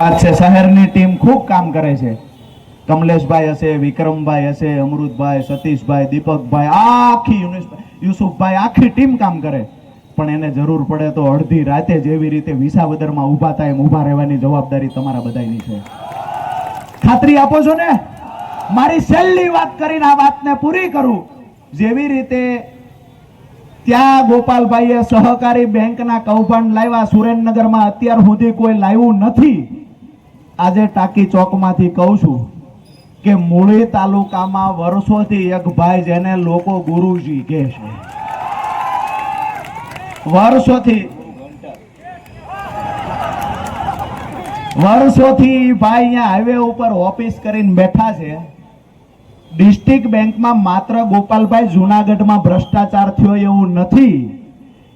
વાત છે શહેરની ટીમ ખૂબ કામ કરે છે. કમલેશભાઈ હશે, વિક્રમભાઈ હશે, અમૃતભાઈ, સતીશભાઈ, દીપકભાઈ, આખી યુસુફભાઈ, આખી ટીમ કામ કરે. પણ એને જરૂર પડે તો અડધી રાતે જેવી રીતે વિસાવદરમાં ઊભા થાય એમ ઊભા રહેવાની જવાબદારી તમારા બધાની છે. ખાતરી આપો છો ને? મારી છેલ્લી વાત કરીને આ વાતને પૂરી કરું. જેવી રીતે ત્યાં ગોપાલભાઈએ સહકારી બેંકના કૌભાંડ લાવ્યા, સુરેન્દ્રનગરમાં અત્યાર સુધી કોઈ લાવ્યું નથી. આજે ટાંકી ચોકમાંથી કહું છું કે મૂળી તાલુકામાં વર્ષોથી એક ભાઈ જેને લોકો ગુરુજી કહે છે. વર્ષોથી વર્ષોથી ભાઈ અહીંયા હાઈવે ઉપર ઓફિસ કરીને બેઠા છે. ડિસ્ટ્રિક્ટ બેંકમાં માત્ર ગોપાલભાઈ જુનાગઢમાં ભ્રષ્ટાચાર થયો એવું નથી.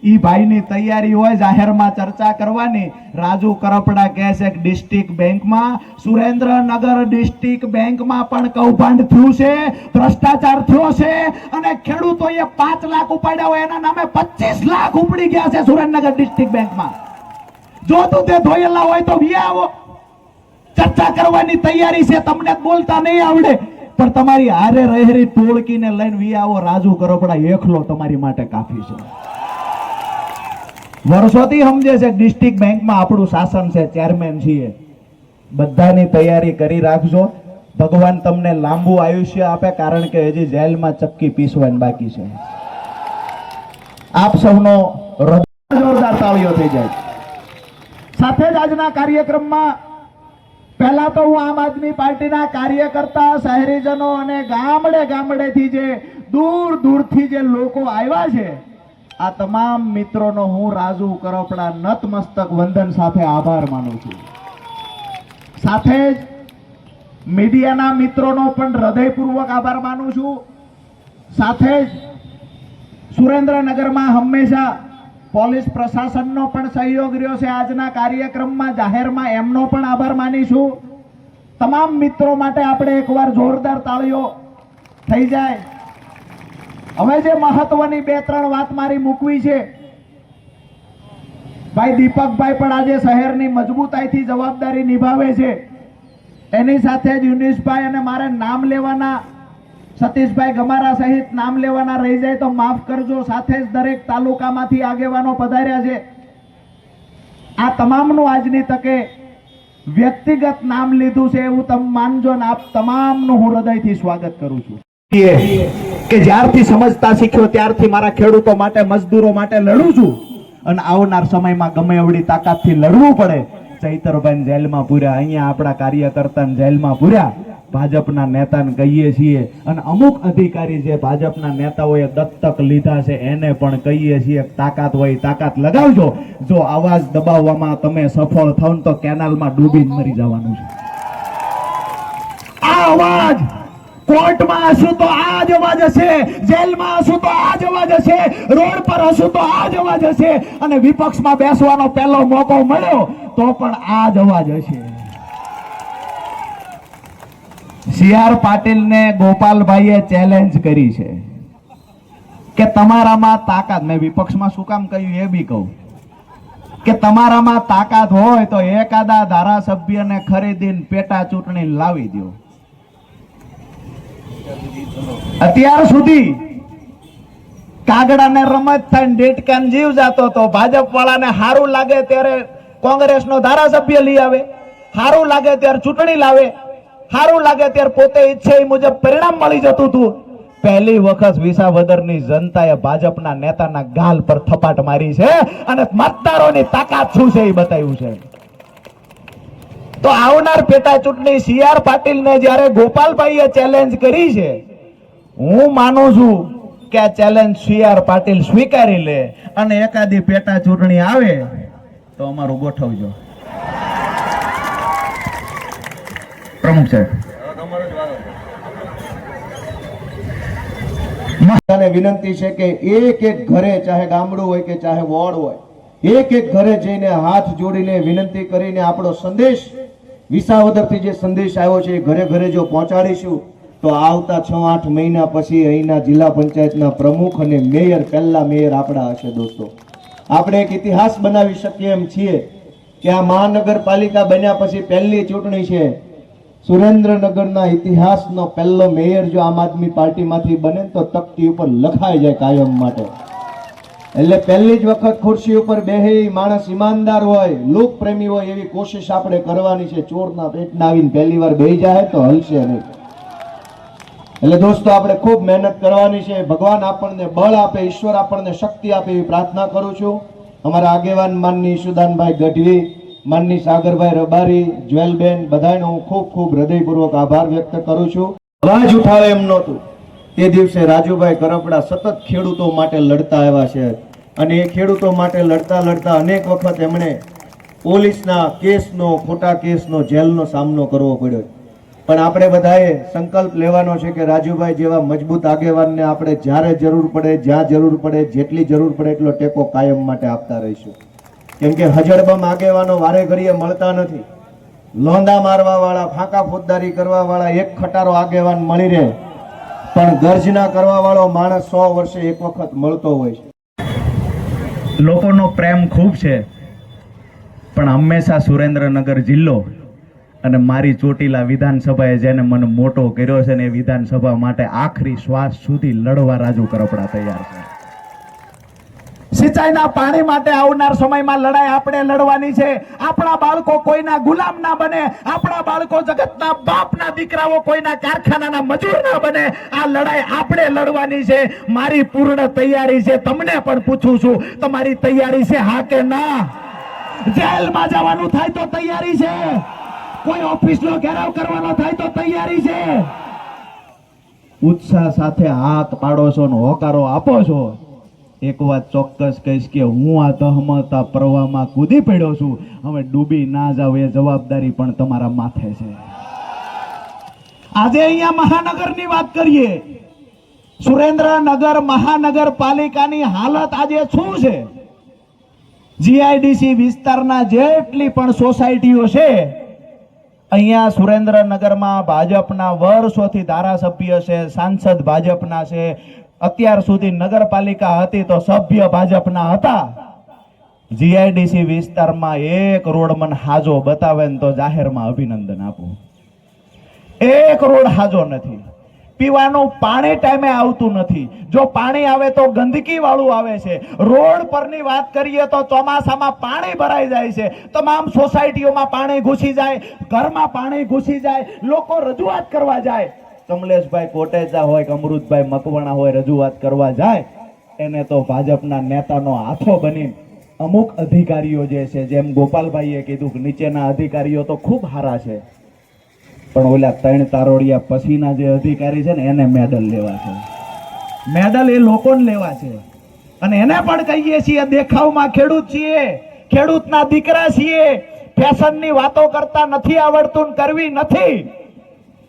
ઈ ભાઈની તૈયારી હોય, જાહેરમાં ચર્ચા કરવાની. રાજુ કરપડા કહે છે ડિસ્ટ્રિક્ટ બેંકમાં, સુરેન્દ્રનગર ડિસ્ટ્રિક્ટ બેંકમાં પણ કૌભાંડ થયું છે, ભ્રષ્ટાચાર થયો છે, અને ખેડૂતોએ પાંચ લાખ ઉપાડ્યા હોય, એના નામે પચીસ લાખ ઉપડી ગયા છે સુરેન્દ્રનગર ડિસ્ટ્રિક્ટ બેંકમાં. જો તું તે ધોયેલા હોય તો વી આવો. ચર્ચા કરવાની તૈયારી છે, તમને બોલતા નહીં આવડે. પણ તમારી હારે રહેરી ટોળકીને લઈને વી આવો, રાજુ કરપડા એકલો તમારી માટે કાફી છે. વર્ષોથી સમજે છે, ડિસ્ટ્રિક્ટ બેંકમાં આપણું શાસન છે, ચેરમેન છીએ. બધાની તૈયારી કરી રાખજો. ભગવાન તમને લાંબુ આયુષ્ય આપે, કારણ કે હજી જેલમાં ચક્કી પીસવાની બાકી છે. આપ સૌનો જોરદાર તાળીઓ થઈ જાય. સાથે જ આજના કાર્યક્રમમાં પહેલા તો હું આમ આદમી પાર્ટીના કાર્યકર્તા, શહેરીજનો અને ગામડે ગામડેથી જે દૂર દૂરથી જે લોકો આવ્યા છે આ તમામ મિત્રોનો હું રાજુ કરપડા નતમસ્તક વંદન સાથે આભાર માનું છું. સાથે જ મીડિયાના મિત્રોનો પણ હૃદયપૂર્વક આભાર માનું છું. સાથે જ સુરેન્દ્રનગરમાં હંમેશા પોલીસ પ્રશાસનનો પણ સહયોગ રહ્યો છે. આજના કાર્યક્રમમાં, જાહેરમાં એમનો પણ આભાર માનીશું તમામ મિત્રો માટે આપણે એકવાર જોરદાર તાળીઓ થઈ જાય. હવે જે મહત્વની બે ત્રણ વાત મારી મૂકવી છે, ભાઈ દીપકભાઈ પણ આજે શહેરની મજબૂતાઈથી જવાબદારી નિભાવે છે. એની સાથે જ યુનિશભાઈ અને મારે નામ લેવાના, સતીશભાઈ ગમારા સહિત નામ લેવાના રહી જાય તો માફ કરજો, સાથે જ દરેક તાલુકામાંથી આગેવાનો પધાર્યા છે. આ તમામનું આજની તકે વ્યક્તિગત નામ લીધું છે એવું તમે માનજો ને આપ તમામનું હું હૃદયથી સ્વાગત કરું છું. કે જ્યારથી સમજતા શીખ્યો ત્યારથી મારા ખેડૂતો માટે, મજદૂરો માટે લડું છું. અને આવનાર સમયમાં ગમે એવડી તાકાતથી લડવું પડે. ચૈતરભાઈ જેલમાં પૂર્યા, અહીંયા આપણા કાર્યકર્તાને જેલમાં પૂર્યા. ભાજપના નેતાને કહીએ છીએ અને અમુક અધિકારી જે ભાજપના નેતાઓએ દત્તક લીધા છે, એને પણ કહીએ છીએ, તાકાત હોય તાકાત લગાવજો. જો અવાજ દબાવવામાં તમે સફળ થાવ તો કેનાલમાં ડૂબીને મરી જવાનું છે. આ અવાજ કોર્ટમાં હશું તો આ જ અવાજ હશે, જેલમાં હશું તો આ જ અવાજ હશે, રોડ પર હશું તો આ જ અવાજ હશે અને વિપક્ષમાં બેસવાનો પહેલો મોકો મળ્યો તો પણ આ જ અવાજ હશે. સી આર પાટીલને ગોપાલભાઈએ ચેલેન્જ કરી છે કે તમારામાં તાકાત, મેં વિપક્ષમાં શું કામ કહ્યું એ બી કહું. કે તમારામાં તાકાત હોય તો એકાદા ધારાસભ્યને ખરીદીને પેટા ચૂંટણી લાવી દો અત્યાર સુધી કાગડાને રમત થાય ને ડેટકાન જીવ જાતો હતો? ભાજપ વાળાને સારું લાગે ત્યારે કોંગ્રેસનો ધારાસભ્ય લઈ આવે. સારું લાગે ત્યારે ચૂંટણી લાવે. સારું લાગે ત્યારે પોતે ઈચ્છે એ મુજબ પરિણામ મળી જતું હતું. પહેલી વખત વિસાવદરની જનતાએ ભાજપના નેતાના ગાલ પર થપાટ મારી છે અને મતદારોની તાકાત શું છે એ બતાવ્યું છે? તો આવનાર પેટા ચૂંટણી સી આર પાટીલને જ્યારે ગોપાલભાઈએ ચેલેન્જ કરી છે, હું માનું છું કે આ ચેલેન્જ સી આર પાટીલ સ્વીકારી લે અને એકાદી પેટા ચૂંટણી આવે તો અમારું ગોઠવજો. પ્રમુખ સાહેબ. વિનંતી છે કે એક એક ઘરે ચાહે ગામડું હોય કે ચાહે વોર્ડ હોય, એક એક ઘરે જઈને હાથ જોડીને વિનંતી કરીને આપણો સંદેશ વિસાવદરથી જે સંદેશ આવ્યો છે ઘરે ઘરે જો પહોંચાડીશું, તો આવતા છ, આઠ મહિના પછી અહીંના જિલ્લા પંચાયતના પ્રમુખ અને મેયર, પહેલા મેયર આપણા હશે દોસ્તો. આપણે એક ઇતિહાસ બનાવી શકીએ એમ છીએ કે આ મહાનગરપાલિકા બન્યા પછી પહેલી ચૂંટણી છે. સુરેન્દ્રનગરના ઇતિહાસનો પહેલો મેયર જો આમ આદમી પાર્ટીમાંથી બને તો તકતી ઉપર લખાઈ જાય કાયમ માટે. એટલે પહેલી જ વખત ખુરશી ઉપર બેહે માણસ ઈમાનદાર હોય, લોકપ્રેમી હોય એવી કોશિશ આપણે કરવાની છે. ચોરના પેટના આવીને પહેલી વાર બેહી જાય તો હલશે નહીં. એટલે દોસ્તો, આપણે ખૂબ મહેનત કરવાની છે. ભગવાન આપણને બળ આપે, ઈશ્વર આપણને શક્તિ આપે એવી પ્રાર્થના કરું છું. અમારા આગેવાન માનની ઈશુદાનભાઈ ગઢવી, માનની સાગરભાઈ રબારી, જ્વેલબેન, બધાનો હું ખૂબ ખૂબ હૃદયપૂર્વક આભાર વ્યક્ત કરું છું. અવાજ ઉઠાવે એમ નહોતું. તે દિવસે રાજુભાઈ કરપડા સતત ખેડૂતો માટે લડતા આવ્યા છે. અને એ ખેડૂતો માટે લડતા લડતા અનેક વખત એમણે પોલીસના કેસનો, ખોટા કેસનો, જેલનો સામનો કરવો પડ્યો. પણ આપણે બધાએ સંકલ્પ લેવાનો છે કે રાજુભાઈ જેવા મજબૂત આગેવાનને આપણે જ્યારે જરૂર પડે, જ્યાં જરૂર પડે, જેટલી જરૂર પડે એટલો ટેકો કાયમ માટે આપતા રહીશું. કેમ કે હજળબમ આગેવાનો વારે ઘડીએ મળતા નથી. લોંદા મારવા વાળા ફાંકા ફોજદારી કરવા વાળા એક ખટારો આગેવાન મળી રહે. પણ ગર્જના કરવા વાળો માણસ સો વર્ષે એક વખત મળતો હોય છે. લોકોનો પ્રેમ ખૂબ છે, પણ હંમેશા સુરેન્દ્રનગર જિલ્લો અને મારી ચોટીલા વિધાનસભાએ જેને મને મોટો કર્યો છે ને એ વિધાનસભા માટે આખરી શ્વાસ સુધી લડવા રાજુ કરપડા તૈયાર છે. સિંચાઈના પાણી માટે આવનાર સમયમાં લડાઈ આપણે લડવાની છે. આપણા બાળકો કોઈના ગુલામ ના બને, આપણા બાળકો જગતના બાપના દીકરાઓ કોઈના કારખાનાના મજૂર ના બને. આ લડાઈ આપણે લડવાની છે. મારી પૂર્ણ તૈયારી છે. તમને પણ પૂછું છું, તમારી તૈયારી છે હા કે ના? જેલમાં જવાનું થાય તો તૈયારી છે. કોઈ ઓફિસનો ઘેરાવ કરવાનો થાય તો તૈયારી છે. ઉત્સાહ સાથે હાથ પાડો છો હોકારો આપો છો. એક વાત ચોક્કસ કહીશ કે હું આ દહમતા પ્રવાહમાં કૂદી પડ્યો છું. હવે ડૂબી ના જાવ એ જવાબદારી પણ તમારા માથે છે. આજે અહીંયા મહાનગરની વાત કરીએ. સુરેન્દ્રનગર મહાનગરપાલિકાની હાલત આજે શું છે? જીઆઈડીસી વિસ્તારના જેટલી પણ સોસાયટીઓ છે અહીંયા સુરેન્દ્રનગરમાં ભાજપના વર્ષોથી ધારાસભ્ય છે, સાંસદ ભાજપના છે. અત્યાર સુધી નગરપાલિકા હતી તો સભ્ય ભાજપના હતા. જીઆઈડીસી વિસ્તારમાં એક રોડ મને હાજો બતાવે ને તો જાહેરમાં અભિનંદન આપું. એક રોડ હાજો નથી. પીવાનું પાણી ટાઈમે આવતું નથી. જો પાણી આવે તો ગંદકી વાળું આવે છે. રોડ પરની વાત કરીએ તો ચોમાસામાં પાણી ભરાઈ જાય છે. તમામ સોસાયટીઓમાં પાણી ઘૂસી જાય, ઘરમાં પાણી ઘૂસી જાય, લોકો રજૂઆત કરવા જાય. કમલેશભાઈ કોટેચા હોય કે અમૃતભાઈ મકવાણા હોય રજૂઆત કરવા જાય, એને તો ભાજપના નેતાનો હાથો બની અમુક અધિકારીઓ જે છે, જેમ ગોપાલભાઈએ કીધું કે નીચેના અધિકારીઓ તો ખૂબ સારા છે. પણ ઓલા ત્રણ તારોડિયા પછીના જે અધિકારી છે ને, એને મેડલ લેવા છે. મેડલ એ લોકોને લેવા છે. અને એને પણ કહીએ છીએ, દેખાવમાં ખેડૂત છીએ, ખેડૂતના દીકરા છીએ, ફેશનની વાતો કરતા નથી આવડતું કરવી નથી.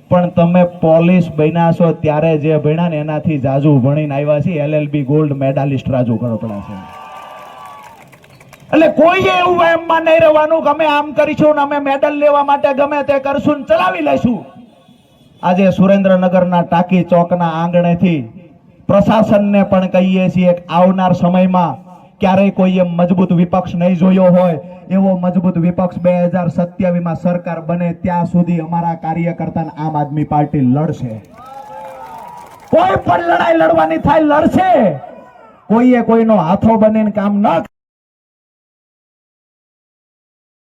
પણ તમે પોલીસ બન્યા છો, ત્યારે જે ભણ્યા ને એનાથી જાજુ ભણીને આવ્યા છે LLB gold medallist Raju Karpada છે. એટલે કોઈએ એવું એમમાં નહીં રહેવાનું, ગમે આમ કરીશું અમે મેડલ લેવા માટે ગમે તે કરશું ચલાવી લેશું આજે સુરેન્દ્રનગરના ટાંકી ચોકના આંગણેથી પ્રશાસનને પણ કહીએ છીએ આવનાર સમયમાં ક્યારેય કોઈએ મજબૂત વિપક્ષ નહીં જોયો હોય, એવો મજબૂત વિપક્ષ બે હજાર સત્યાવીસમાં સરકાર બને ત્યાં સુધી અમારા કાર્યકર્તા આમ આદમી પાર્ટી લડશે. કોઈ પણ લડાઈ લડવાની થાય, લડશે. કોઈએ કોઈનો હાથો બનીને કામ ન